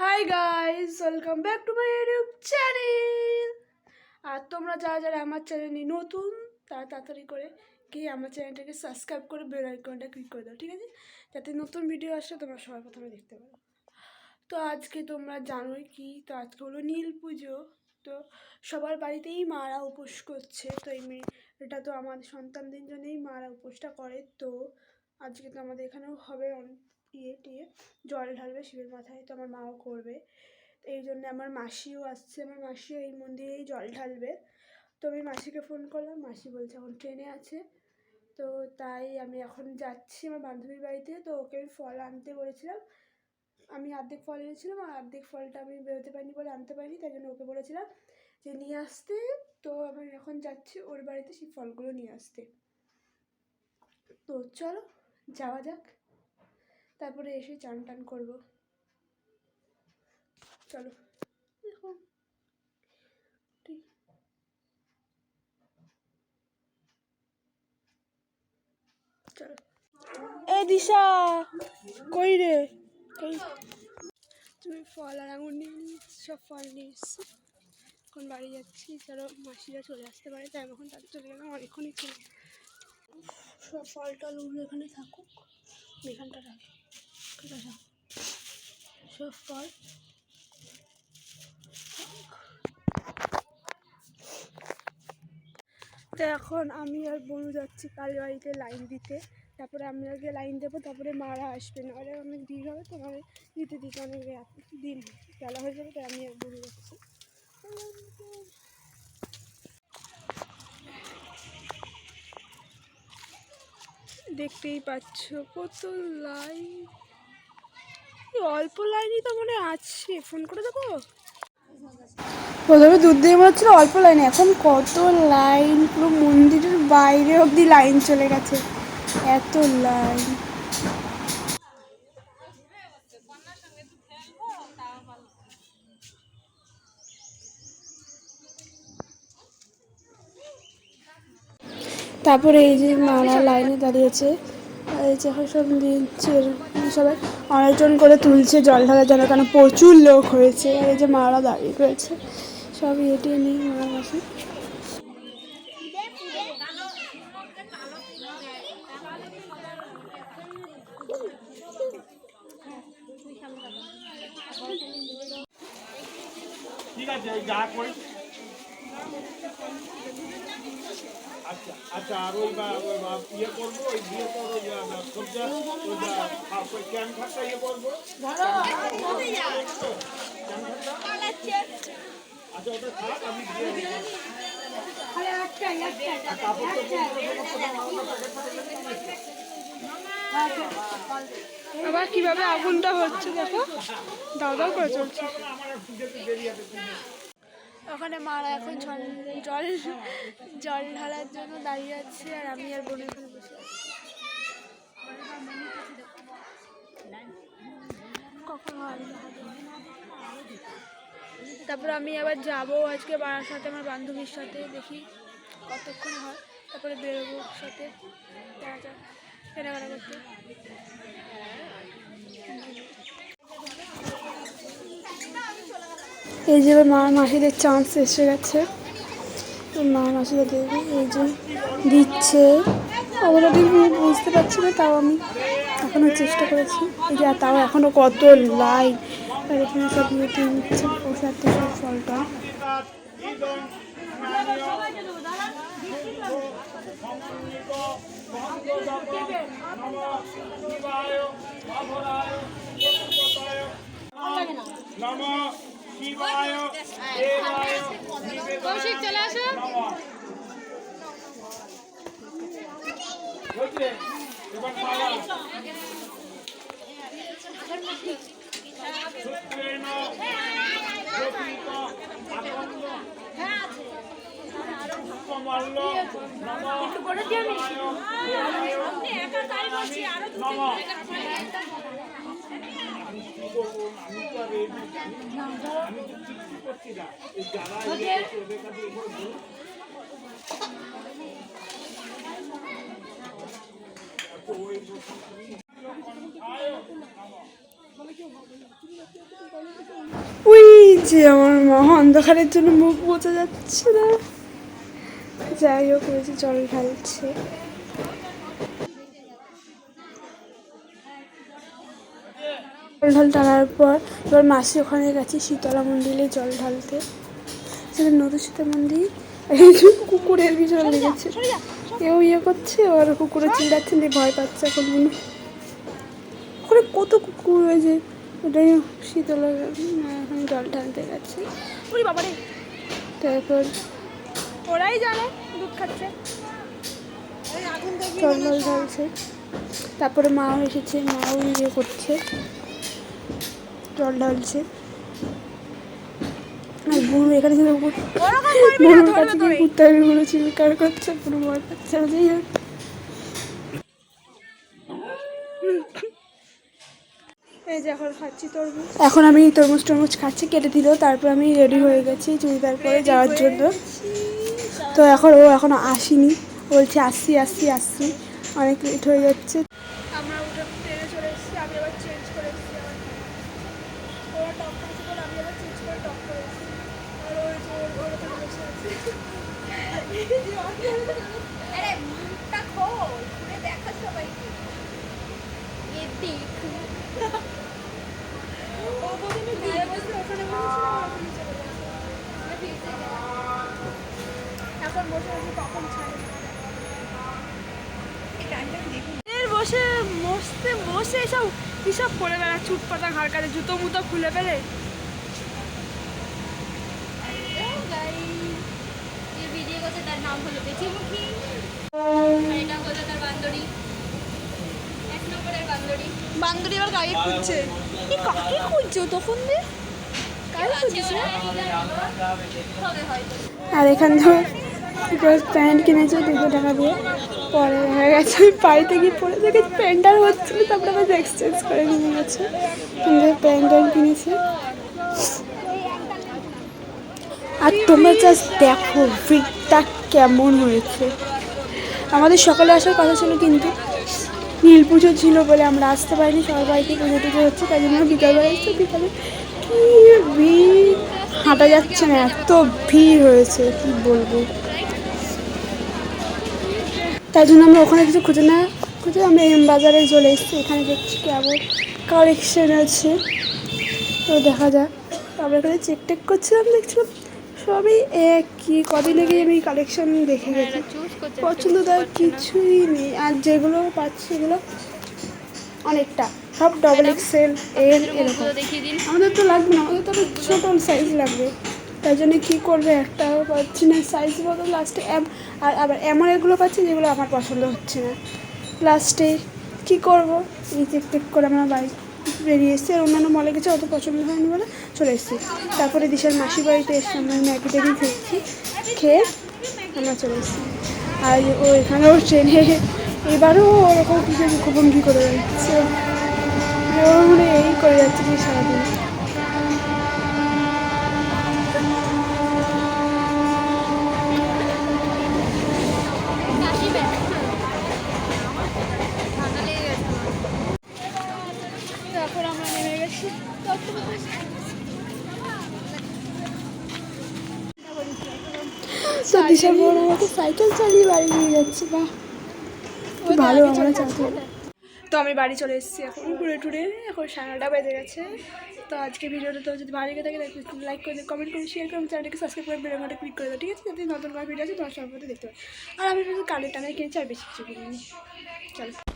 Hi guys welcome back to my YouTube channel আর তোমরা যারা যারা আমার চ্যানেলে নতুন, তারা তাড়াতাড়ি করে গিয়ে আমার চ্যানেলটাকে সাবস্ক্রাইব করে বেল আইকনটা ক্লিক করে দাও, ঠিক আছে? যাতে নতুন ভিডিও আসলে তোমরা সবার প্রথমে দেখতে পারো। তো আজকে তোমরা জানোই কি? তো আজকে হলো নীল পুজো। তো সবার বাড়িতেই মারা উপোস করছে। তো এই মেয়ে এটা তো আমাদের সন্তানদের জন্যই মারা উপোসটা করে। তো আজকে তো আমাদের এখানেও হবে অন- ইয়ে টিয়ে। জল ঢালবে, শিবের মাথায় তো আমার মাও করবে। এই জন্য আমার মাসিও আসছে। আমার মাসিও এই মন্দিরেই জল ঢালবে। তো আমি মাসিকে ফোন করলাম। মাসি বলছে, এখন ট্রেনে আছে। তো তাই আমি এখন যাচ্ছি আমার বান্ধবীর বাড়িতে। তো ওকে আমি ফল আনতে বলেছিলাম। আমি অর্ধেক ফল এনেছিলাম আর অর্ধেক ফলটা আমি বেরোতে পারিনি বলে আনতে পারিনি, তাই জন্য ওকে বলেছিলাম যে নিয়ে আসতে। তো আমি এখন যাচ্ছি ওর বাড়িতে সেই ফলগুলো নিয়ে আসতে। তো চলো, যাওয়া যাক। তারপরে এসে চান টান করব। চলো। ঠিক চলো। এ দিশা, কই রে? তুমি ফল আর আঙুর নিয়ে সব ফল নিয়ে এসছি। এখন বাড়ি যাচ্ছি ধরো মাসিরা চলে আসতে পারে, তাই এখন তাদের চলে গেলাম অনেকক্ষণই চলে সব ফল টল ওগুলো এখানে থাকুক, এখানটা রাখি। সব ফল তো এখন আমি আর বনু যাচ্ছি কালী বাড়িতে লাইন দিতে। তারপরে আমি আগে লাইন দেবো, তারপরে মারা আসবে। নাহলে অনেক ভিড় হবে তো মানে দিতে দিতে অনেক দিন বেলা হয়ে যাবে, তাই আমি আর বনু যাচ্ছি। দেখতেই পাচ্ছ কত লাইন। অল্প লাইনই তো মনে আছে। ফোন করে দেবো? প্রথমে দুধ দিয়ে মনে হচ্ছিল অল্প লাইন, এখন কত লাইন? পুরো মন্দিরের বাইরে অবধি লাইন চলে গেছে। এত লাইন। তারপরে এই যে মারা লাইনে দাঁড়িয়েছে। এই যে এখন সব দিচ্ছে সবাই অনেকজন করে তুলছে জল ঢালার জন্য কারণ প্রচুর লোক হয়েছে। এই যে মারা দাঁড়িয়ে রয়েছে। সব ইয়েটে নেই মারা আছে ঠিক আছে এই যা করি আচ্ছা আচ্ছা আর ওই বা ওই বা ইয়ে করব ওই ইয়ে করব সবজা ওই বা খা- ওই ক্যান খাটটা ইয়ে করব। আচ্ছা ওটা থাক আমি দিয়ে দেবো। আর কাপড় তো আবার কীভাবে আগুনটা হচ্ছে দেখো? দাও দাও করে চলছে। ওখানে মারা এখন জল জল জল ঢালার জন্য দাঁড়িয়ে আছে আর আমি আর বোন এখানে বসে কখন হয় তারপর আমি আবার যাব আজকে বাড়ার সাথে, আমার বান্ধবীর সাথে, দেখি কতক্ষণ হয়। তারপরে বেরোবো সাথে। কেনাকাটা করতে। এই যে মা, মাসিদের চান্স এসে গেছে। মা মাসিদের দেবে এই যে দিচ্ছে। ওগুলো ঠিক বুঝতে পারছি না, তাও আমি এখনও চেষ্টা করেছি। এই যে তাও এখনও কত লাইন আর এখানে সব দিয়ে নিচ্ছে প্রসাদ সব ফলটা। নম শিবায় দেবায় নিবেদনায় নমঃ হয়েছে? এবার করব? আমি তো আর এই- আমি তো কিচ্ছু করছি না। এই যারা ওদের কাছে ওই যে আমার মা অন্ধকারের জন্য মুখ বোঝা যাচ্ছে না। যাই হোক ওই যে জল ঢালছে। জল ঢাল টানার পর এবার মাসি ওখানে গেছে শীতলা মন্দিরে জল ঢালতে। সেটা নদী সীতা মন্দির। কুকুরের পিছনে লেগেছে। কেউ ইয়ে করছে আর কুকুরে চিল্লাচ্ছে দিয়ে ভয় পাচ্ছে এখন মনে ওখানে কত কুকুর হয়েছে ওটাই শীতলা এখন জল ঢালতে গেছে। তারপর ওরাই জানে দুধ খাচ্ছে। জল জল ঢালছে। তারপরে মাও এসেছে মাও ইয়ে করছে। জল ঢালছে। আর বুড়ো এখানে যে বুড়োর কাছে গিয়ে কুত্তা গুলো চিৎকার করছে পুরো ভয় পাচ্ছে যাই হোক। এই যে এখন খাচ্ছি তরমুজ। এখন আমি তরমুজ টরমুজ খাচ্ছি কেটে দিল তারপর আমি রেডি হয়ে গেছি চুড়িদার পরে যাওয়ার জন্য। তো এখন ও এখনও আসেনি বলছে আসছি আসছি আসছি। অনেক লেট হয়ে যাচ্ছে আমরা উঠে ট্রেনে চলে এসেছি আমি আবার চেঞ্জ করে এসেছি আবার ওরা টপ করেছে বলে আমি আবার চেঞ্জ করে টপ করে এসেছি আর ওই যে ওর ওর ওখানে বসে আছে আরে মুখটা খোল খুলে দেখা সবাইকে। ঘরে বসে চলে বসে বসে কখন ছাড়ে? এর বসে মস্তে বসে এসব এসব করে বেড়া চুট পাতা ঘাড় কাটে জুতো মুতো খুলে ফেলে। ভিডিও তার নাম হলো আর এটা হলো তার বান্দরি। এক নম্বরের বান্দরি। বান্দরি আবার গাড়ি খুঁজছে। কি কাকে খুঁজছে তখন দিয়ে? আর এখান থেকে প্যান্ট কিনেছে দুশো টাকা দিয়ে। পরে হয়ে গেছে আমি বাড়িতে গিয়ে পরে দেখে প্যান্ট আর হচ্ছিল তারপরে আবার এক্সচেঞ্জ করে নিয়ে গেছে। কিন্তু প্যান্ট ট্যান্ট কিনেছে আর তোমরা জাস্ট দেখো, ভিড়টা কেমন হয়েছে। আমাদের সকালে আসার কথা ছিল কিন্তু নীল পুজো ছিল বলে আমরা আসতে পারিনি বাড়িতে পুজো টুজো হচ্ছে, তাই জন্য বিকালবেলা এসেছি বিকালে কি ভিড়? হাঁটা যাচ্ছে না, এত ভিড় হয়েছে, কি বলব? তাই জন্য আমরা ওখানে কিছু খুঁজে না খুঁজে আমরা এম বাজারে চলে এসেছি, এখানে দেখছি কেমন কালেকশন আছে। তো দেখা যাক, আমরা এখানে চেক টেক করছিলাম, দেখছিলাম সবই একই। কদিন আগে আমি কালেকশন দেখে গেছি। চুজ করছে পছন্দ তার কিছুই নেই। আর যেগুলো পাচ্ছি সেগুলো অনেকটা সব ডবল এক্সেল এল এরকম। আমাদের তো লাগবে না আমাদের তো ছোটো সাইজ লাগবে। তাই জন্য কী করবে একটা পাচ্ছি না। সাইজ বদল লাস্টে এম আর আবার এমন এগুলো পাচ্ছি যেগুলো আমার পছন্দ হচ্ছে না। লাস্টে কী করব? এই চেক টেক করে আমরা বাড়ি বেরিয়ে এসেছি আর অন্যান্য মলে গেছে, অত পছন্দ হয়নি বলে চলে এসেছি। তারপরে দিশার মাসি বাড়িতে এসে আমরা ম্যাগি ট্যাগি খেয়েছি, খেয়ে আমরা চলে এসেছি। আর ও এখানেও ট্রেনে এবারও ওরকম কিছু মুখোমুখি করে যাচ্ছে মানে এই করে যাচ্ছে সারাদিন কাশি ব্যাগ ঠান্ডা লেগে গেছে তারপর আমরা নেমে গেছি তো সাইকেল চালিয়ে বাড়ি নিয়ে যাচ্ছে চালাতে তো আমি বাড়ি চলে এসেছি এখন, ঘুরে টুরে, এখন সাড়ে বেজে গেছে। তো আজকে ভিডিওটা তো যদি ভালো লেগে থাকে লাইক করে কমেন্ট করে শেয়ার করে চ্যানেলটাকে সাবস্ক্রাইব করে বেল ক্লিক করে দাও, ঠিক আছে? যাতে নতুন কোনো ভিডিও আছে তোমার সবার দেখতে পাবে আর আমি শুধু কানের টানে কিনেছি আর বেশি কিছু কিনিনি চলো।